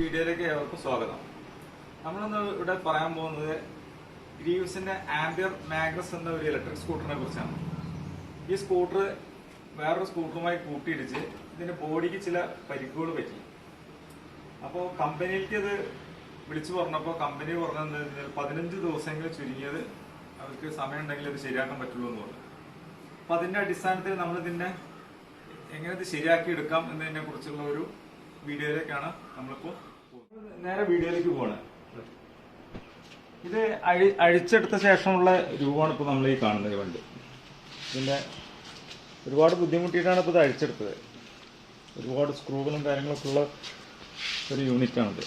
വീഡിയോയിലേക്ക് ഏവർക്കും സ്വാഗതം. നമ്മളിന്ന് ഇവിടെ പറയാൻ പോകുന്നത് ഗ്രീവ്സിന്റെ ആംബിയർ മാഗ്നസ് എന്ന ഒരു ഇലക്ട്രിക് സ്കൂട്ടറിനെ കുറിച്ചാണ്. ഈ സ്കൂട്ടർ വേറൊരു സ്കൂട്ടറുമായി കൂട്ടിയിടിച്ച് ഇതിന്റെ ബോഡിക്ക് ചില പരിക്കുകൾ പറ്റി. അപ്പോൾ കമ്പനിയിലേക്ക് ഇത് വിളിച്ചു പറഞ്ഞപ്പോൾ കമ്പനി പറഞ്ഞത് പതിനഞ്ച് ദിവസമെങ്കിലും ചുരുങ്ങിയത് അവർക്ക് സമയം ഉണ്ടെങ്കിൽ ഇത് ശരിയാക്കാൻ പറ്റുള്ളൂ എന്ന് പറഞ്ഞു. അപ്പൊ അതിന്റെ അടിസ്ഥാനത്തിൽ നമ്മൾ ഇതിന്റെ എങ്ങനെ ഇത് ശരിയാക്കി എടുക്കാം എന്നതിനെ കുറിച്ചുള്ള ഒരു വീഡിയോയിലേക്കാണ് നമ്മളിപ്പോൾ. നേരെ വീഡിയോയിലേക്ക് പോവാണ്. ഇത് അഴി അഴിച്ചെടുത്ത ശേഷമുള്ള രൂപമാണ് ഇപ്പോൾ നമ്മൾ ഈ കാണുന്നത് വണ്ടി. ഇതിന്റെ ഒരുപാട് ബുദ്ധിമുട്ടിയിട്ടാണ് ഇപ്പോൾ ഇത് അഴിച്ചെടുത്തത്. ഒരുപാട് സ്ക്രൂകളും കാര്യങ്ങളൊക്കെ ഉള്ള ഒരു യൂണിറ്റാണിത്.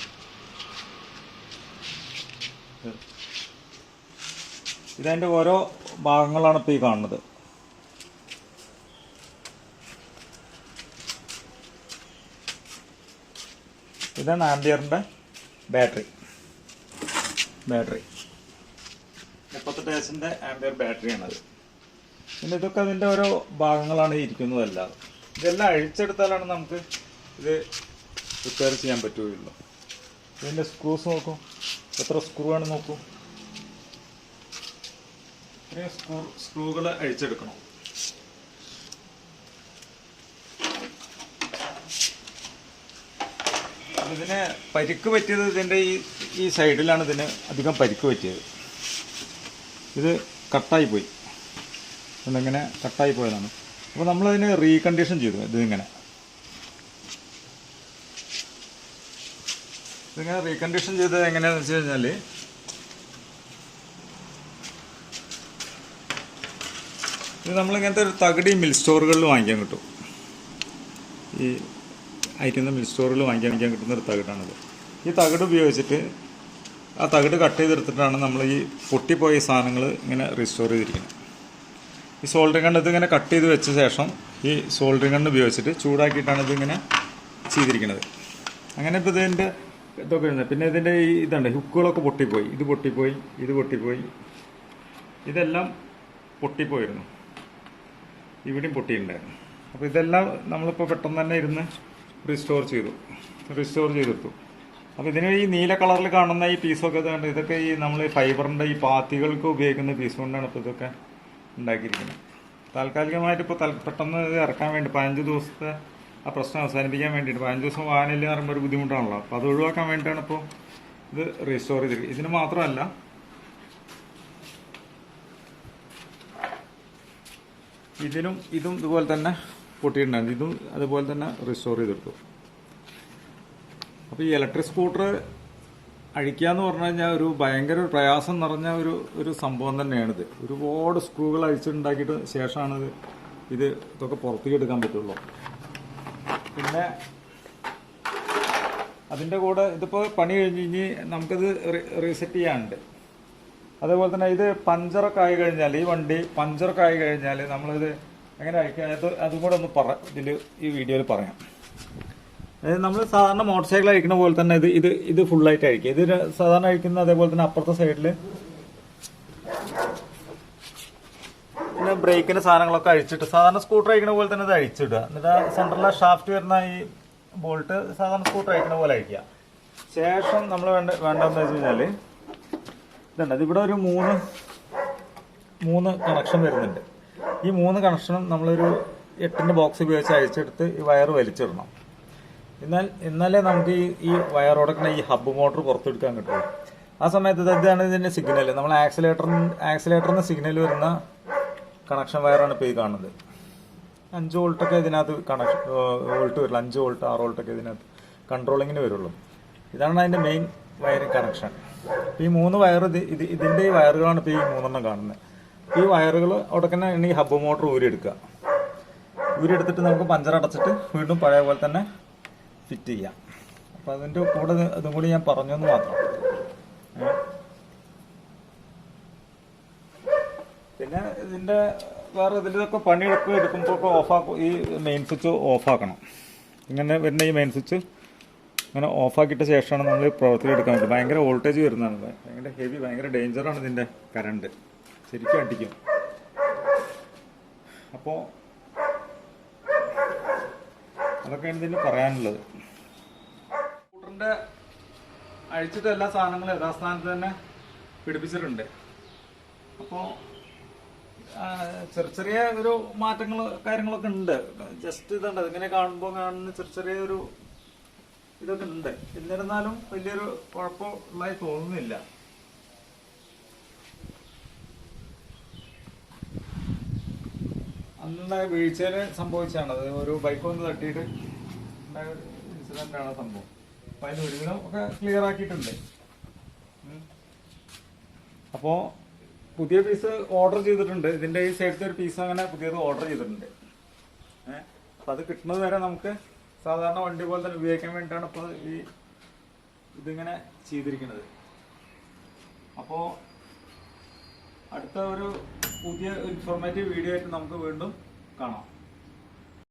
ഇതതിന്റെ ഓരോ ഭാഗങ്ങളാണ് ഇപ്പോൾ ഈ കാണുന്നത്. ഇതാണ് ആംബിയറിന്റെ ബാറ്ററി. ബാറ്ററി. മുപ്പത്തെട്ട് എസിന്റെ ആംബിയർ ബാറ്ററിയാണത്? പിന്നെ ഇതൊക്കെ അതിന്റെ ഓരോ ഭാഗങ്ങളാണ് ഇരിക്കുന്നതല്ല. ഇതെല്ലാം അഴിച്ചെടുത്താലാണ് നമുക്ക് ഇത് റിപ്പയർ ചെയ്യാൻ പറ്റുകയുള്ളൂ. ഇതിന്റെ സ്ക്രൂസ് നോക്കും. എത്ര സ്ക്രൂ ആണ് നോക്കൂ. ഇത്രയും സ്ക്രൂ സ്ക്രൂകൾ അഴിച്ചെടുക്കണം. ഇതിന് പരിക്ക് പറ്റിയത് ഇതിന്റെ ഈ ഈ സൈഡിലാണ് ഇതിന് അധികം പരിക്ക് പറ്റിയത്. ഇത് കട്ടായി പോയി. ഇതിങ്ങനെ കട്ടായി പോയതാണ്. അപ്പോൾ നമ്മളതിന് റീകണ്ടീഷൻ ചെയ്തു ഇതിങ്ങനെ. ഇതിങ്ങനെ റീകണ്ടീഷൻ ചെയ്തത് എങ്ങനെയാണെന്ന് വെച്ച് കഴിഞ്ഞാൽ ഇത് നമ്മളിങ്ങനത്തെ ഒരു തകടി മിൽ സ്റ്റോറുകളിൽ വാങ്ങിക്കാൻ കിട്ടും. ഈ അയക്കുന്ന മിൽ സ്റ്റോറിൽ വാങ്ങിക്കാൻ കിട്ടുന്ന ഒരു തകിടാണിത്. ഈ തകിട് ഉപയോഗിച്ചിട്ട് ആ തകിട് കട്ട് ചെയ്തെടുത്തിട്ടാണ് നമ്മൾ ഈ പൊട്ടിപ്പോയ സാധനങ്ങൾ ഇങ്ങനെ റിസ്റ്റോർ ചെയ്തിരിക്കുന്നത്. ഈ സോൾഡറിങ് കണ്ണ് ഇതിങ്ങനെ കട്ട് ചെയ്ത് വെച്ച ശേഷം ഈ സോൾഡറിങ് കണ്ണ് ഉപയോഗിച്ചിട്ട് ചൂടാക്കിയിട്ടാണ് ഇതിങ്ങനെ ചെയ്തിരിക്കുന്നത്. അങ്ങനെ ഇപ്പോൾ ഇതിന്റെ ഇതൊക്കെ ഉണ്ട് പിന്നെ ഇതിന്റെ ഈ ഇതുണ്ട് ഹുക്കുകളൊക്കെ പൊട്ടിപ്പോയി. ഇത് പൊട്ടിപ്പോയി ഇത് പൊട്ടിപ്പോയി. ഇതെല്ലാം പൊട്ടിപ്പോയിരുന്നു. ഇവിടെയും പൊട്ടിയിട്ടുണ്ടായിരുന്നു. അപ്പോൾ ഇതെല്ലാം നമ്മളിപ്പോൾ പെട്ടെന്ന് തന്നെ ഇരുന്ന് റിസ്റ്റോർ ചെയ്തു. റിസ്റ്റോർ ചെയ്തെടുത്തു അപ്പോൾ ഇതിന് ഈ നീല കളറിൽ കാണുന്ന ഈ പീസൊക്കെ ഇതുകൊണ്ട് ഇതൊക്കെ ഈ നമ്മൾ ഫൈബറിന്റെ ഈ പാത്തികൾക്ക് ഉപയോഗിക്കുന്ന പീസ് കൊണ്ടാണ് ഇപ്പോൾ ഇതൊക്കെ ഉണ്ടാക്കിയിരിക്കുന്നത്. താൽക്കാലികമായിട്ട് ഇപ്പോൾ പെട്ടെന്ന് ഇത് ഇറക്കാൻ വേണ്ടി പതിനഞ്ച് ദിവസത്തെ ആ പ്രശ്നം അവസാനിപ്പിക്കാൻ വേണ്ടിയിട്ട് പതിനഞ്ച് ദിവസം വാനില്ല എന്ന് പറയുമ്പോൾ ഒരു ബുദ്ധിമുട്ടാണല്ലോ. അപ്പോൾ അത് ഒഴിവാക്കാൻ വേണ്ടിയിട്ടാണ് ഇപ്പോൾ ഇത് റീസ്റ്റോർ ചെയ്തിരിക്കുന്നത്. ഇതിന് മാത്രമല്ല ഇതിനും ഇതും ഇതുപോലെ തന്നെ പൊട്ടിയിട്ടുണ്ടായിരുന്നു ഇതും അതുപോലെ തന്നെ റിസ്റ്റോർ ചെയ്തെടുത്തു. അപ്പോൾ ഈ ഇലക്ട്രിക് സ്കൂട്ടർ അഴിക്കുക എന്ന് പറഞ്ഞു കഴിഞ്ഞാൽ ഒരു ഭയങ്കര പ്രയാസം നിറഞ്ഞ ഒരു ഒരു സംഭവം തന്നെയാണിത്. ഒരുപാട് സ്ക്രൂകൾ അഴിച്ചിട്ടുണ്ടാക്കിയിട്ട് ശേഷമാണ് ഇത് ഇത് ഇതൊക്കെ പുറത്തേക്ക് എടുക്കാൻ പറ്റുള്ളൂ. പിന്നെ അതിന്റെ കൂടെ ഇതിപ്പോൾ പണി കഴിഞ്ഞ് കഴിഞ്ഞ് നമുക്കത് റീസെറ്റ് ചെയ്യാനുണ്ട്. അതേപോലെ തന്നെ ഇത് പഞ്ചറൊക്കെ ആയി കഴിഞ്ഞാൽ ഈ വണ്ടി പഞ്ചറൊക്കെ ആയി കഴിഞ്ഞാൽ നമ്മളിത് എങ്ങനെ അഴിക്കുക അത് കൂടെ ഒന്ന് പറ ഇതിൽ ഈ വീഡിയോയിൽ പറയാം. അതായത് നമ്മൾ സാധാരണ മോട്ടോർ സൈക്കിൾ അഴിക്കുന്ന പോലെ തന്നെ ഇത് ഇത് ഇത് ഫുള്ളായിട്ട് അഴിക്കുക ഇത് സാധാരണ അഴിക്കുന്ന അതേപോലെ തന്നെ അപ്പുറത്തെ സൈഡിൽ പിന്നെ ബ്രേക്കിന്റെ സാധനങ്ങളൊക്കെ അഴിച്ചിട്ട് സാധാരണ സ്കൂട്ടർ അഴിക്കുന്ന പോലെ തന്നെ ഇത് അഴിച്ചിടുക. എന്നിട്ട് സെൻട്രലിലെ ഷാഫ്റ്റ് വരുന്ന ഈ ബോൾട്ട് സാധാരണ സ്കൂട്ടർ അഴിക്കുന്ന പോലെ അഴിക്കുക ശേഷം നമ്മൾ വേണ്ട വേണ്ടതെന്ന് വെച്ച് കഴിഞ്ഞാൽ ഇതുണ്ട്. ഇതിവിടെ ഒരു മൂന്ന് മൂന്ന് കണക്ഷൻ വരുന്നുണ്ട്. ഈ മൂന്ന് കണക്ഷനും നമ്മളൊരു എട്ടിന്റെ ബോക്സ് ഉപയോഗിച്ച് അഴിച്ചെടുത്ത് ഈ വയർ വലിച്ചിടണം. എന്നാൽ എന്നാലേ നമുക്ക് ഈ ഈ വയറോടക്കുന്ന ഈ ഹബ്ബ് മോട്ടർ പുറത്തെടുക്കാൻ കിട്ടുള്ളൂ ആ സമയത്ത് ഇത് ഇതാണ് ഇതിന്റെ സിഗ്നൽ നമ്മൾ ആക്സിലേറ്ററിന് ആക്സിലേറ്ററിന് സിഗ്നൽ വരുന്ന കണക്ഷൻ വയറാണ് ഇപ്പോൾ ഈ കാണുന്നത്. അഞ്ച് വോൾട്ടൊക്കെ ഇതിനകത്ത് കണക്ഷൻ വോൾട്ട് വരില്ല അഞ്ച് വോൾട്ട് ആറ് വോൾട്ടൊക്കെ ഇതിനകത്ത് കൺട്രോളിങ്ങിന് വരുള്ളൂ. ഇതാണ് അതിന്റെ മെയിൻ വയറിംഗ് കണക്ഷൻ ഈ മൂന്ന് വയർ ഇത് ഇത് ഇതിന്റെ ഈ വയറുകളാണ് ഇപ്പോൾ ഈ മൂന്നെണ്ണം കാണുന്നത്. ഈ വയറുകൾ അവിടെ തന്നെ ഈ ഹബ്ബ് മോട്ടർ ഊരിയെടുക്കുക. ഊരിയെടുത്തിട്ട് നമുക്ക് പഞ്ചർ അടച്ചിട്ട് വീണ്ടും പഴയ പോലെ തന്നെ ഫിറ്റ് ചെയ്യാം. അപ്പം അതിന്റെ കൂടെ ഇതും കൂടി ഞാൻ പറഞ്ഞു പറഞ്ഞെന്ന് മാത്രം. പിന്നെ ഇതിന്റെ വേറെ ഇതിലൊക്കെ പണിയെടുക്കുക എടുക്കുമ്പോൾ ഒക്കെ ഓഫാക്കും ഈ മെയിൻ സ്വിച്ച് ഓഫാക്കണം ഇങ്ങനെ വരുന്ന ഈ മെയിൻ സ്വിച്ച് ഇങ്ങനെ ഓഫാക്കിയിട്ട ശേഷമാണ് നമ്മൾ പ്രവർത്തി എടുക്കാൻ പറ്റും ഭയങ്കര വോൾട്ടേജ് വരുന്നതാണ്. ഭയങ്കര ഹെവി ഭയങ്കര ഡേഞ്ചറാണ് ഇതിന്റെ കറണ്ട് ശരിക്കും അടിക്കും. അപ്പോ അതൊക്കെ ഇതിന് പറയാനുള്ളത്. സ്കൂട്ടറിന്റെ അഴിച്ചിട്ട് എല്ലാ സാധനങ്ങളും യഥാസ്ഥാനത്ത് തന്നെ പിടിപ്പിച്ചിട്ടുണ്ട്. അപ്പോ ചെറിയ ചെറിയ ഒരു മാറ്റങ്ങൾ കാര്യങ്ങളൊക്കെ ഉണ്ട്. ജസ്റ്റ് ഇതുണ്ട്. ഇങ്ങനെ കാണുമ്പോൾ കാണുന്ന ചെറിയ ചെറിയ ഒരു ഇതൊക്കെ ഉണ്ട്. എന്നിരുന്നാലും വലിയൊരു കുഴപ്പമുള്ളതായി തോന്നുന്നില്ല. അന്നുണ്ടായ വീഴ്ചയിൽ സംഭവിച്ചാണ് അത് ഒരു ബൈക്ക് വന്ന് തട്ടിയിട്ട് ഉണ്ടായ ഇൻസിഡന്റ് ആണ് സംഭവം. അപ്പൊ അതിന്റെ ഒരുവിധം ഒക്കെ ക്ലിയർ ആക്കിയിട്ടുണ്ട്. അപ്പോൾ അപ്പോ പുതിയ പീസ് ഓർഡർ ചെയ്തിട്ടുണ്ട്. ഇതിന്റെ ഈ സൈഡത്തെ ഒരു പീസ് അങ്ങനെ പുതിയത് ഓർഡർ ചെയ്തിട്ടുണ്ട്. ഏഹ് അപ്പൊ അത് കിട്ടുന്നത് വരെ നമുക്ക് സാധാരണ വണ്ടി പോലെ തന്നെ ഉപയോഗിക്കാൻ വേണ്ടിയിട്ടാണ് ഇപ്പോൾ ഈ ഇതിങ്ങനെ ചെയ്തിരിക്കുന്നത്. അപ്പോൾ അടുത്ത ഒരു പുതിയ ഇൻഫോർമേറ്റീവ് വീഡിയോ ആയിട്ട് നമുക്ക് വീണ്ടും കാണാം.